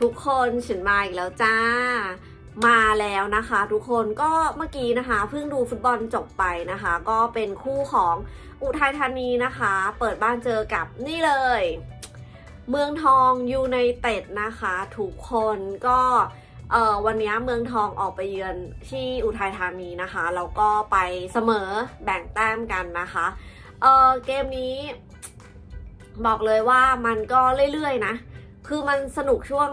ทุกคนฉันมาอีกแล้วจ้า มาแล้วนะคะ ทุกคนก็เมื่อกี้นะคะเพิ่งดูฟุตบอลจบไปนะคะ ก็เป็นคู่ของอุทัยธานีนะคะ เปิดบ้านเจอกับนี่เลย เมืองทองยูไนเต็ดนะคะ ทุกคนก็เอ่อวันนี้เมืองทองออกไปเยือนที่อุทัยธานีนะคะแล้วก็ไปเสมอแบ่งแต้มกันนะคะเออเกมนี้ บอกเลยว่ามันก็เรื่อยๆนะ คือมันสนุกช่วง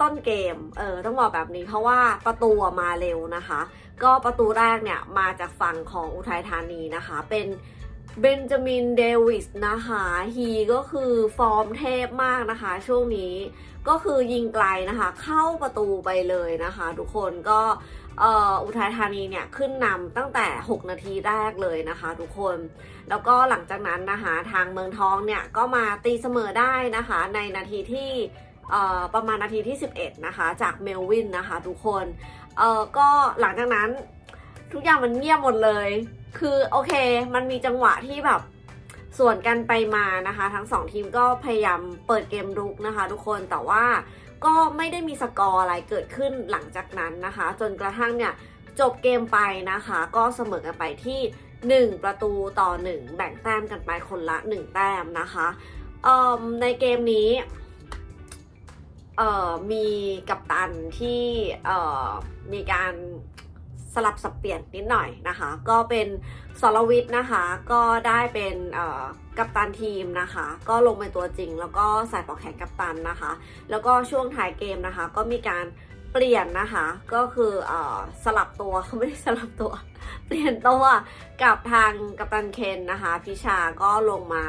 ต้นเกม เออต้องบอกแบบนี้เพราะว่าประตูมาเร็วนะคะ ก็ประตูแรกเนี่ยมาจากฝั่งของอุทัยธานีนะคะ เป็นเบนจามินเดวิสนะคะฮีก็คือฟอร์มเทพมากนะคะ ช่วงนี้ก็คือยิงไกลนะคะ เข้าประตูไปเลยนะคะ ทุกคนก็ อุทัยธานีเนี่ยขึ้นนำตั้งแต่ 6 นาทีแรกเลยนะคะทุกคน แล้วก็หลังจากนั้นนะคะทางเมืองทองเนี่ยก็มาตีเสมอได้นะคะในนาทีที่ประมาณนาทีที่ 11 นะคะ จากเมลวินนะคะทุกคนเออก็หลังจากนั้นทุกอย่างมันเงียบหมดเลย คือโอเค มันมีจังหวะที่แบบส่วนกันไปมานะคะ ทั้งสองทีมก็พยายามเปิดเกมรุกนะคะ ทุกคนแต่ว่า ก็ไม่ได้มีสกอร์อะไรเกิดขึ้นหลังจากนั้นนะคะ จนกระทั่งเนี่ยจบเกมไปนะคะ ก็เสมอกันไปที่ 1 ประตูต่อ 1 แบ่งแต้มกันไปคนละ 1 แต้มนะคะในเกมนี้มีกัปตันที่มีการ สลับสับเปลี่ยนนิดหน่อยนะคะ ก็เป็นสรวิทย์นะคะ ก็ได้เป็นกัปตันทีมนะคะ ก็ลงเป็นตัวจริง แล้วก็ใส่ปอกแขนกัปตันนะคะ แล้วก็ช่วงท้ายเกมนะคะ ก็มีการเปลี่ยนนะคะ ก็คืออสลับตัวเขาไม่ได้สลับตัว เปลี่ยนตัวกับทางกัปตันเคนนะคะ พิชาก็ลงมา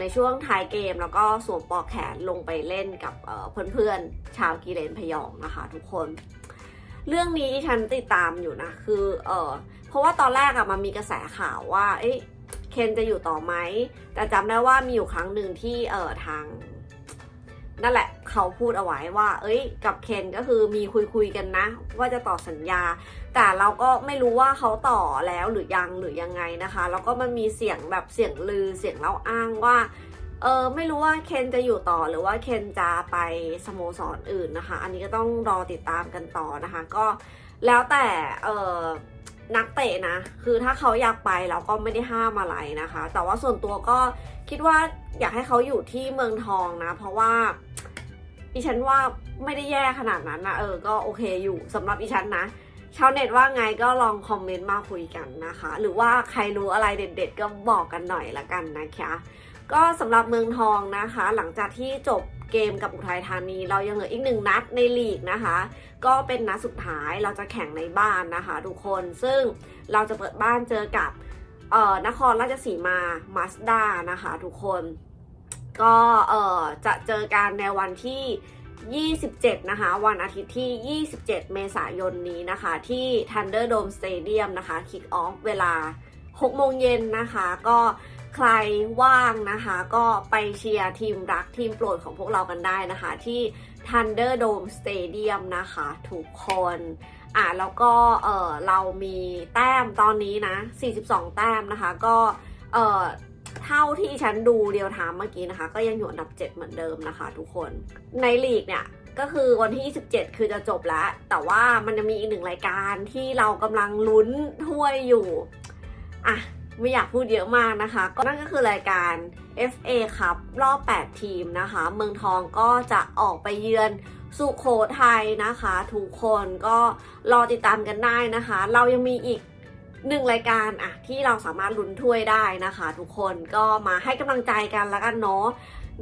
ในช่วงท้ายเกมแล้วก็สวมปอกแขนลงไปเล่นกับเเพื่อนๆชาวกีเลนพยองนะคะ ทุกคน เรื่องนี้ที่ฉันติดตามอยู่นะ คือเออเพราะว่าตอนแรกอะมันมีกระแสข่าวว่า เอ๊ะเคนจะอยู่ต่อไหม แต่จำได้ว่ามีอยู่ครั้งหนึ่งที่เออทาง นั่นแหละ เขาพูดเอาไว้ว่า เอ้ย กับเคนก็คือมีคุยคุยกันนะ ว่าจะต่อสัญญา แต่เราก็ไม่รู้ว่าเขาต่อแล้วหรือยังหรือยังไงนะคะ แล้วก็มันมีเสียงแบบเสียงลือเสียงเล่าอ้างว่า เออไม่รู้ว่าเคนจะอยู่ต่อหรือว่าเคนจะไปสโมสรออื่นนะคะ อันนี้ก็ต้องรอติดตามกันต่อนะคะ ก็แล้วแต่เออนักเตะนะ คือถ้าเขาอยากไปเราก็ไม่ได้ห้ามอะไรนะคะ แต่ว่าส่วนตัวก็คิดว่าอยากให้เขาอยู่ที่เมืองทองนะ เพราะว่าอีฉันว่าไม่ได้แย่ขนาดนั้นนะเออก็โอเคอยู่สำหรับอีฉันนะชาวเน็ตว่าไงก็ลองคอมเมนต์มาคุยกันนะคะ หรือว่าใครรู้อะไรเด็ด ๆ ก็บอกกันหน่อยละกันนะคะ ก็สำหรับเมืองทองนะคะ หลังจากที่จบเกมกับอุทัยธานี เรายังเหลืออีกหนึ่งนัดในลีกนะคะ ก็เป็นนัดสุดท้ายเราจะแข่งในบ้านนะคะทุกคนซึ่งเราจะเปิดบ้านเจอกับเอ่อนครราชสีมามาสด้านะคะทุกคนก็เอ่อจะเจอกันในวันที่ 27 นะคะ วันอาทิตย์ที่ 27 เมษายนนี้นะคะ ที่ Thunderdome Stadium นะคะ Kick Off เวลา 6 โมงเย็นนะคะ ก็ ใครว่างนะคะ ก็ไปเชียร์ทีมรักทีมโปรดของพวกเรากันได้นะคะ ที่ Thunderdome Stadium นะคะ ทุกคนอะแล้วก็เออเรามีแต้มตอนนี้นะ 42 แต้มนะคะ ก็เออเท่าที่ฉันดูเรียวไทม์เมื่อกี้นะคะ ก็ยังอยู่อันดับ 7 เหมือนเดิมนะคะ ทุกคนในลีกเนี่ยก็คือวันที่ 27 คือจะจบแล้ว แต่ว่ามันจะมีอีกหนึ่งรายการที่เรากำลังลุ้นถ้วยอยู่ อะ ไม่อยากพูดเยอะมากนะคะ ก็นั่นก็คือรายการ FA ครับรอบ 8 ทีมนะคะ เมืองทองก็จะออกไปเยือนสุโขทัยนะคะ ทุกคนก็รอติดตามกันได้นะคะ เรายังมีอีกหนึ่งรายการอะที่เราสามารถลุ้นถ้วยได้นะคะ ทุกคนก็มาให้กำลังใจกันแล้วกันเนาะ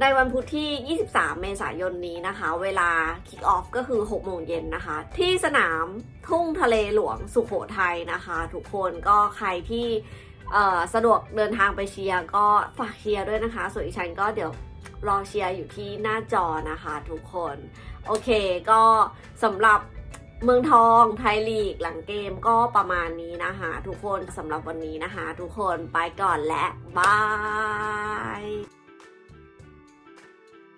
ในวันพุธที่ 23 เมษายนนี้นะคะ เวลา kick off ก็คือ 6 โมงเย็นนะคะ ที่สนามทุ่งทะเลหลวงสุขโขทัยนะคะ ทุกคนก็ใครที่ สะดวกเดินทางไปเชียร์ก็ฝากเชียร์ด้วยนะคะ ส่วนอีฉันก็เดี๋ยวรอเชียร์อยู่ที่หน้าจอนะคะทุกคน โอเคก็สำหรับเมืองทองไทยลีกหลังเกมก็ประมาณนี้นะคะทุกคนสำหรับวันนี้นะคะ ทุกคนไปก่อนและบาย